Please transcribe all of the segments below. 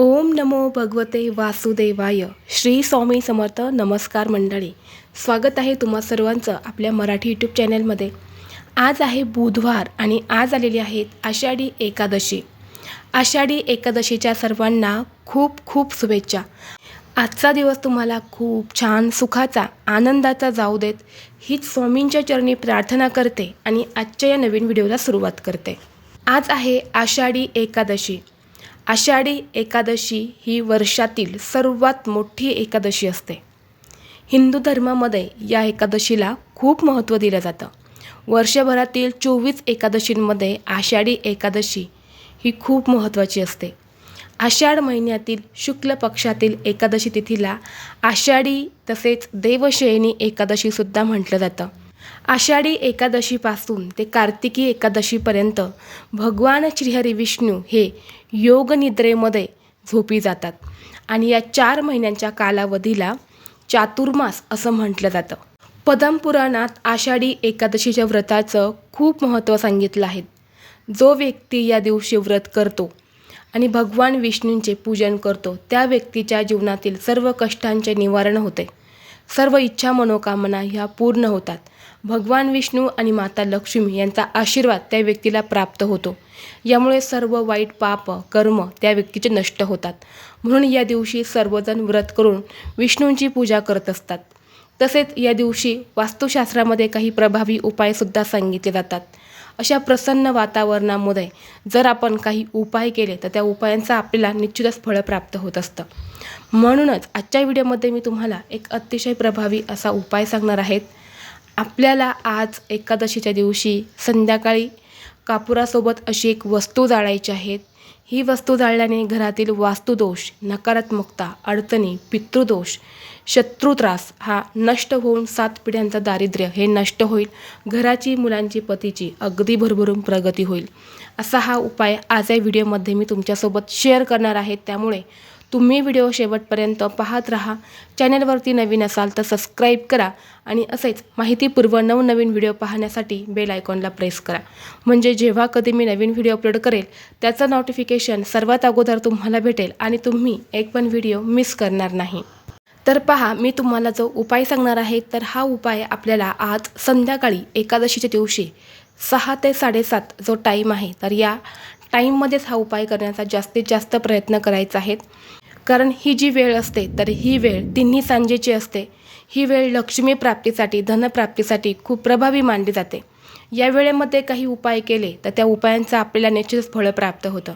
ओम नमो भगवते वासुदेवाय. श्री स्वामी समर्थ नमस्कार मंडळी. स्वागत आहे तुम्हा सर्वांचं आपल्या मराठी यूट्यूब चॅनलमध्ये आज आहे बुधवार आणि आज आलेली आहेत आषाढी एकादशी. आषाढी एकादशीच्या सर्वांना खूप खूप शुभेच्छा. आजचा दिवस तुम्हाला खूप छान सुखाचा आनंदाचा जाऊ देत हीच स्वामींच्या चरणी प्रार्थना करते आणि आजच्या या नवीन व्हिडिओला सुरुवात करते. आज आहे आषाढी एकादशी. आषाढी एकादशी ही वर्षातील सर्वात मोठी एकादशी असते. हिंदू धर्मामध्ये या एकादशीला खूप महत्त्व दिलं जातं. वर्षभरातील चोवीस एकादशींमध्ये आषाढी एकादशी ही खूप महत्त्वाची असते. आषाढ महिन्यातील शुक्ल पक्षातील एकादशी तिथीला आषाढी तसेच देवशयनी एकादशीसुद्धा म्हटलं जातं. आषाढी एकादशीपासून ते कार्तिकी एकादशीपर्यंत भगवान श्रीहरी विष्णू हे योगनिद्रेमध्ये झोपी जातात. आणि या चार महिन्यांच्या कालावधीला चातुर्मास असं म्हटलं जातं. पदमपुराणात आषाढी एकादशीच्या व्रताचं खूप महत्त्व सांगितलं आहे. जो व्यक्ती या दिवशी व्रत करतो आणि भगवान विष्णूंचे पूजन करतो त्या व्यक्तीच्या जीवनातील सर्व कष्टांचे निवारण होते. सर्व इच्छा मनोकामना ह्या पूर्ण होतात. भगवान विष्णू आणि माता लक्ष्मी यांचा आशीर्वाद त्या व्यक्तीला प्राप्त होतो. यामुळे सर्व वाईट पाप कर्म त्या व्यक्तीचे नष्ट होतात. म्हणून या दिवशी सर्वजण व्रत करून विष्णूंची पूजा करत असतात. तसेच या दिवशी वास्तुशास्त्रामध्ये काही प्रभावी उपायसुद्धा सांगितले जातात. अशा प्रसन्न वातावरणामध्ये जर आपण काही उपाय केले तर त्या उपायांचा आपल्याला निश्चितच फळ प्राप्त होत असतं. म्हणूनच आजच्या व्हिडिओमध्ये मी तुम्हाला एक अतिशय प्रभावी असा उपाय सांगणार आहेत आपल्याला आज एकादशीच्या दिवशी संध्याकाळी कापुरासोबत अशी एक वस्तू जाळायची आहेत ही वस्तू जाळल्याने घरातील वास्तुदोष नकारात्मकता अडचणी पितृदोष शत्रुत्रास हा नष्ट होऊन सात पिढ्यांचं दारिद्र्य हे नष्ट होईल. घराची मुलांची पतीची अगदी भरभरून प्रगती होईल. असा हा उपाय आज या व्हिडिओमध्ये मी तुमच्यासोबत शेअर करणार आहे. त्यामुळे तुम्ही व्हिडिओ शेवटपर्यंत पाहत राहा. चॅनलवरती नवीन असाल तर सबस्क्राईब करा आणि असेच माहितीपूर्व नवनवीन व्हिडिओ पाहण्यासाठी बेल आयकॉनला प्रेस करा. म्हणजे जेव्हा कधी मी नवीन व्हिडिओ अपलोड करेल त्याचं नोटिफिकेशन सर्वात अगोदर तुम्हाला भेटेल आणि तुम्ही एक पण व्हिडिओ मिस करणार नाही. तर पहा मी तुम्हाला जो उपाय सांगणार आहे तर हा उपाय आपल्याला आज संध्याकाळी एकादशीच्या दिवशी सहा ते साडेसात जो टाईम आहे तर या टाईममध्येच हा उपाय करण्याचा जास्तीत जास्त प्रयत्न करायचा आहे. कारण ही जी वेळ असते तर ही वेळ तिन्ही सांजेची असते. ही वेळ लक्ष्मी प्राप्तीसाठी धनप्राप्तीसाठी खूप प्रभावी मानली जाते. या वेळेमध्ये काही उपाय केले तर त्या उपायांचं आपल्याला निश्चितच फळं प्राप्त होतं.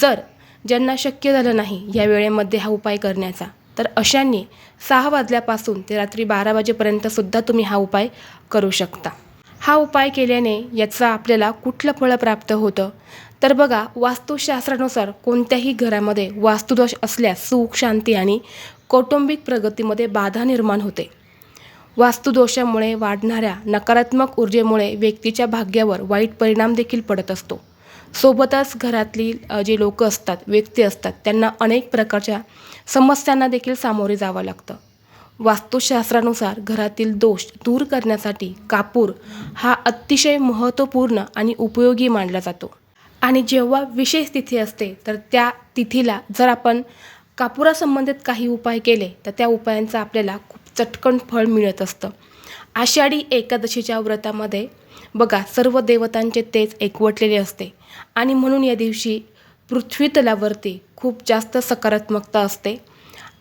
जर ज्यांना शक्य झालं नाही या वेळेमध्ये हा उपाय करण्याचा तर अशांनी सहा वाजल्यापासून ते रात्री बारा वाजेपर्यंतसुद्धा तुम्ही हा उपाय करू शकता. हा उपाय केल्याने याचा आपल्याला कुठलं फळं प्राप्त होतं तर बघा वास्तुशास्त्रानुसार कोणत्याही घरामध्ये वास्तुदोष असल्यास सुख शांती आणि कौटुंबिक प्रगतीमध्ये बाधा निर्माण होते. वास्तुदोषामुळे वाढणाऱ्या नकारात्मक ऊर्जेमुळे व्यक्तीच्या भाग्यावर वाईट परिणाम देखील पडत असतो. सोबतच घरातली जे लोक असतात व्यक्ती असतात त्यांना अनेक प्रकारच्या समस्यांना देखील सामोरे जावं लागतं. वास्तुशास्त्रानुसार घरातील दोष दूर करण्यासाठी कापूर हा अतिशय महत्त्वपूर्ण आणि उपयोगी मानला जातो. आणि जेव्हा विशेष तिथी असते तर त्या तिथीला जर आपण कापुरासंबंधित काही उपाय केले तर त्या उपायांचा आपल्याला खूप चटकन फळ मिळत असतं. आषाढी एकादशीच्या व्रतामध्ये बघा सर्व देवतांचे तेज एकवटलेले असते. आणि म्हणून या दिवशी पृथ्वीतलावरती खूप जास्त सकारात्मकता असते.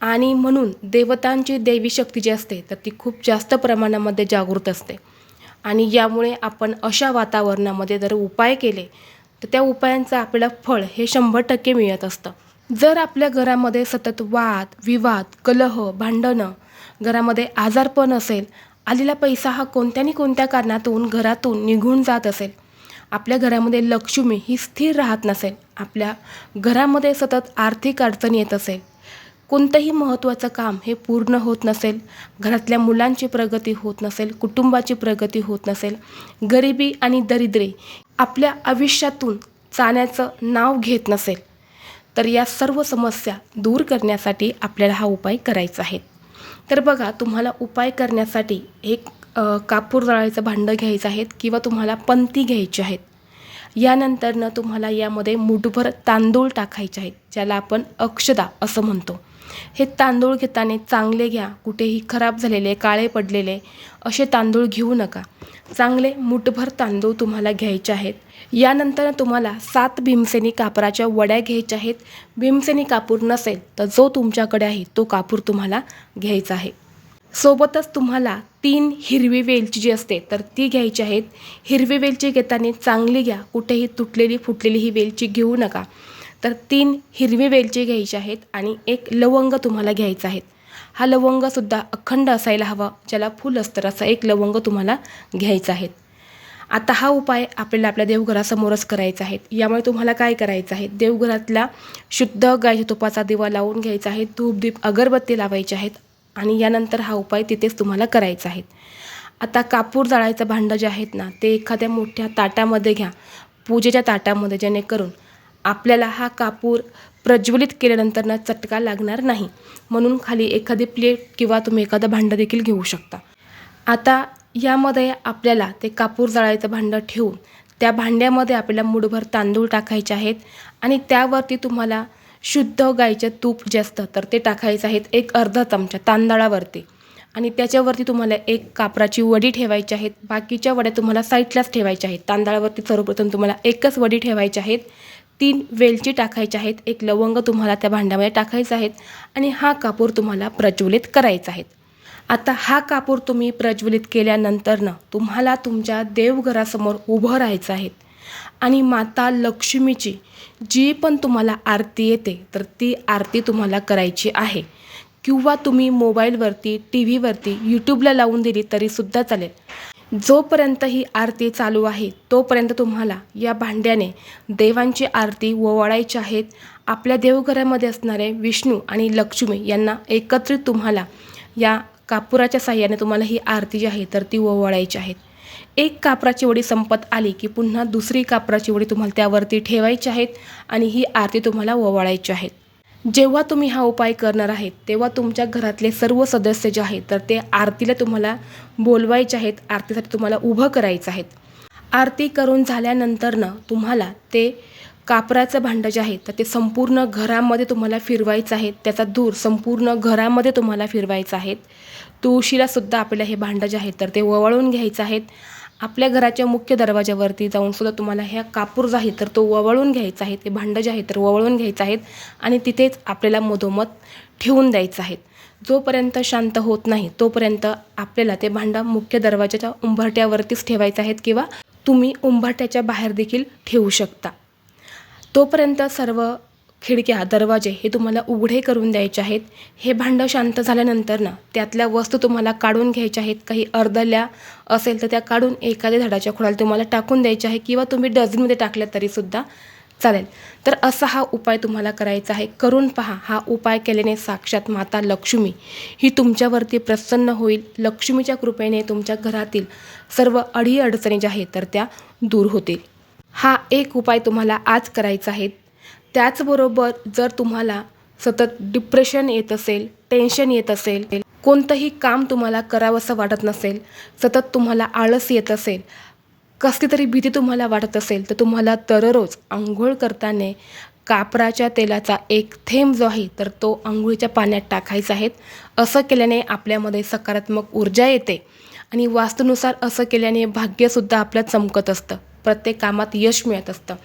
आणि म्हणून देवतांची देवी शक्ती जी असते तर ती खूप जास्त प्रमाणामध्ये जागृत असते. आणि यामुळे आपण अशा वातावरणामध्ये जर उपाय केले तर त्या उपायांचं आपल्याला फळ हे शंभर टक्के मिळत असतं. जर आपल्या घरामध्ये सतत वाद विवाद कलह भांडणं घरामध्ये आजारपण असेल आलेला पैसा हा कोणत्या कोणत्या कारणातून घरातून निघून जात असेल आपल्या घरामध्ये लक्ष्मी ही स्थिर राहत नसेल आपल्या घरामध्ये सतत आर्थिक अडचण येत असेल कोणतंही महत्त्वाचं काम हे पूर्ण होत नसेल घरातल्या मुलांची प्रगती होत नसेल कुटुंबाची प्रगती होत नसेल गरिबी आणि दरिद्रे आपल्या आयुष्यातून जाण्याचं नाव घेत नसेल तर या सर्व समस्या दूर करण्यासाठी आपल्याला हा उपाय करायचा आहे. तर बघा तुम्हाला उपाय करण्यासाठी एक कापूर जाळायचं भांडं घ्यायचं आहेत किंवा तुम्हाला पंती घ्यायची आहेत. यानंतरनं तुम्हाला यामध्ये मुठभर तांदूळ टाकायचे आहेत ज्याला आपण अक्षदा असं म्हणतो. हे तांदूळ घेताना चांगले घ्या कुठेही खराब झालेले काळे पडलेले असे तांदूळ घेऊ नका. चांगले मुठभर तांदूळ तुम्हाला घ्यायचे आहेत. यानंतर तुम्हाला सात भीमसेनी कापराच्या वड्या घ्यायच्या आहेत. भीमसेनी कापूर नसेल तर जो तुमच्याकडे आहे तो कापूर तुम्हाला घ्यायचा आहे. सोबतच तुम्हाला तीन हिरवी वेलची जी असते तर ती घ्यायची आहेत. हिरवी वेलची घेताना चांगली घ्या. कुठेही तुटलेली फुटलेली ही वेलची घेऊ नका. तर तीन हिरवी वेलची घ्यायची आहेत आणि एक लवंग तुम्हाला घ्यायचा आहे. हा लवंगसुद्धा अखंड असायला हवा ज्याला फुल असतं असा एक लवंग तुम्हाला घ्यायचा आहे. आता हा उपाय आपल्याला आपल्या देवघरासमोरच करायचा आहे. यामुळे तुम्हाला काय करायचं आहे? देवघरातला शुद्ध गायच्या तुपाचा दिवा लावून घ्यायचा आहे. धूपदीप अगरबत्ती लावायचे आहेत. आणि यानंतर हा उपाय तिथेच तुम्हाला करायचा आहे. आता कापूर जाळायचं भांडं जे आहेत ना ते एखाद्या मोठ्या ताटामध्ये घ्या. पूजेच्या ताटामध्ये जेणेकरून आपल्याला हा कापूर प्रज्वलित केल्यानंतर ना चटका लागणार नाही. म्हणून खाली एखादी प्लेट किंवा तुम्ही एखादं भांडं देखील घेऊ शकता. आता यामध्ये आपल्याला ते कापूर जाळायचं भांडं ठेवून त्या भांड्यामध्ये आपल्याला मुठभर तांदूळ टाकायचे आहेत आणि त्यावरती तुम्हाला शुद्ध गाईचं तूप जे असतं तर ते टाकायचं आहेत एक अर्धा चमचा तांदळावरती. आणि त्याच्यावरती तुम्हाला एक कापराची वडी ठेवायची आहेत. बाकीच्या वड्या तुम्हाला साईडलाच ठेवायच्या आहेत. तांदळावरती सर्वप्रथम तुम्हाला एकच वडी ठेवायची आहेत. तीन वेलची टाकायच्या आहेत. एक लवंग तुम्हाला त्या भांड्यामध्ये टाकायचं आहेत. आणि हा कापूर तुम्हाला प्रज्वलित करायचा आहे आता हा कापूर तुम्ही प्रज्वलित केल्यानंतरनं तुम्हाला तुमच्या देवघरासमोर उभं राहायचं आहे. आणि माता लक्ष्मीची जी पण तुम्हाला आरती येते तर ती आरती तुम्हाला करायची आहे. किंवा तुम्ही मोबाईलवरती टी व्हीवरती यूट्यूबला लावून दिली तरीसुद्धा चालेल. जोपर्यंत ही आरती चालू आहे तोपर्यंत तुम्हाला या भांड्याने देवांची आरती ओवाळायची आहेत. आपल्या देवघरामध्ये असणारे विष्णू आणि लक्ष्मी यांना एकत्रित तुम्हाला या कापुराच्या साह्याने तुम्हाला ही आरती जी आहे तर ती ओवाळायची आहेत. एक कापराची वडी संपत आली की पुन्हा दुसरी कापराची वडी तुम्हाला त्यावरती ठेवायची आहेत आणि ही आरती तुम्हाला ओवाळायची आहेत. जेव्हा तुम्ही हा उपाय करणार आहेत तेव्हा तुमच्या घरातले सर्व सदस्य जे आहेत तर ते आरतीला तुम्हाला बोलवायचे आहेत आरतीसाठी तुम्हाला उभं करायचं आहेत. आरती करून झाल्यानंतरनं तुम्हाला ते कापराचं भांडं जे आहे तर ते संपूर्ण घरामध्ये तुम्हाला फिरवायचं आहे त्याचा धूर संपूर्ण घरामध्ये तुम्हाला फिरवायचं आहे. तुळशीलासुद्धा आपल्याला हे भांडं जे आहेत तर ते ववाळून घ्यायचं आहेत. आपल्या घराच्या मुख्य दरवाजावरती जाऊन सुद्धा तुम्हाला ह्या कापूर जो आहे तर तो ववळून घ्यायचा आहे. ते भांडं जे आहे तर ववळून घ्यायचं आहेत आणि तिथेच आपल्याला मधोमध ठेवून द्यायचं आहेत. जोपर्यंत शांत होत नाही तोपर्यंत आपल्याला ते भांडं मुख्य दरवाजाच्या उंबरट्यावरतीच ठेवायचं आहेत किंवा तुम्ही उंबरट्याच्या बाहेर देखील ठेवू शकता. तोपर्यंत सर्व खिडक्या दरवाजे हे तुम्हाला उघडे करून द्यायचे आहेत. हे भांडं शांत झाल्यानंतर ना त्यातल्या वस्तू तुम्हाला काढून घ्यायच्या आहेत. काही अर्धल्या असेल तर त्या काढून एखाद्या झाडाच्या खोडाला तुम्हाला टाकून द्यायच्या आहे किंवा तुम्ही डझनमध्ये टाकल्या तरीसुद्धा चालेल. तर असा हा उपाय तुम्हाला करायचा आहे. करून पहा. हा उपाय केल्याने साक्षात माता लक्ष्मी ही तुमच्यावरती प्रसन्न होईल. लक्ष्मीच्या कृपेने तुमच्या घरातील सर्व अडीअडचणी ज्या आहेत तर त्या दूर होतील. हा एक उपाय तुम्हाला आज करायचा आहे. त्याचबरोबर जर तुम्हाला सतत डिप्रेशन येत असेल टेन्शन येत असेल कोणतंही काम तुम्हाला करावंसं वाटत नसेल सतत तुम्हाला आळस येत असेल कसली तरी भीती तुम्हाला वाटत असेल तर तुम्हाला दररोज आंघोळ करताना कापराच्या तेलाचा एक थेंब जो आहे तर तो आंघोळीच्या पाण्यात टाकायचा आहे. असं केल्याने आपल्यामध्ये सकारात्मक ऊर्जा येते आणि वास्तूनुसार असं केल्याने भाग्यसुद्धा आपलं चमकत असतं. प्रत्येक कामात यश मिळत असतं.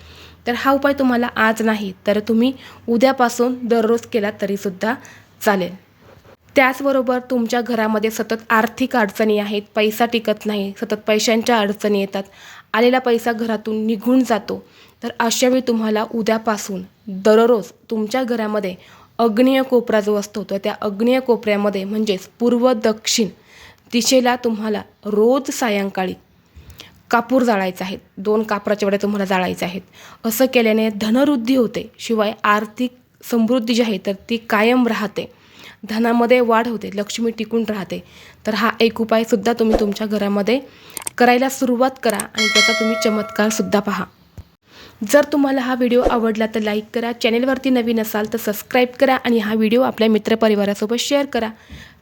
तर हा उपाय तुम्हाला आज नाही तर तुम्ही उद्यापासून दररोज केला तरीसुद्धा चालेल. त्याचबरोबर तुमच्या घरामध्ये सतत आर्थिक अडचणी आहेत पैसा टिकत नाही सतत पैशांच्या अडचणी येतात आलेला पैसा घरातून निघून जातो. तर अशावेळी तुम्हाला उद्यापासून दररोज तुमच्या घरामध्ये अग्नेय कोपरा जो असतो तर त्या अग्नेय कोपऱ्यामध्ये म्हणजेच पूर्व दक्षिण दिशेला तुम्हाला रोज सायंकाळी कापूर जाळायचा आहेत. दोन कापराच्या वड्या तुम्हाला जाळायच्या आहेत. असं केल्याने धनवृद्धी होते. शिवाय आर्थिक समृद्धी जी आहे तर ती कायम राहते. धनामध्ये वाढ होते. लक्ष्मी टिकून राहते. तर हा एक उपायसुद्धा तुम्ही तुमच्या घरामध्ये करायला सुरुवात करा आणि त्याचा तुम्ही चमत्कारसुद्धा पहा. जर तुम्हाला हा व्हिडिओ आवडला तर लाईक करा. चॅनेलवरती नवीन असाल तर सबस्क्राईब करा आणि हा व्हिडिओ आपल्या मित्रपरिवारासोबत शेअर करा.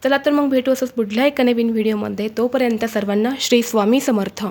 चला तर मग भेटू असंच पुढल्या एका नवीन व्हिडिओमध्ये. तोपर्यंत सर्वांना श्री स्वामी समर्थ.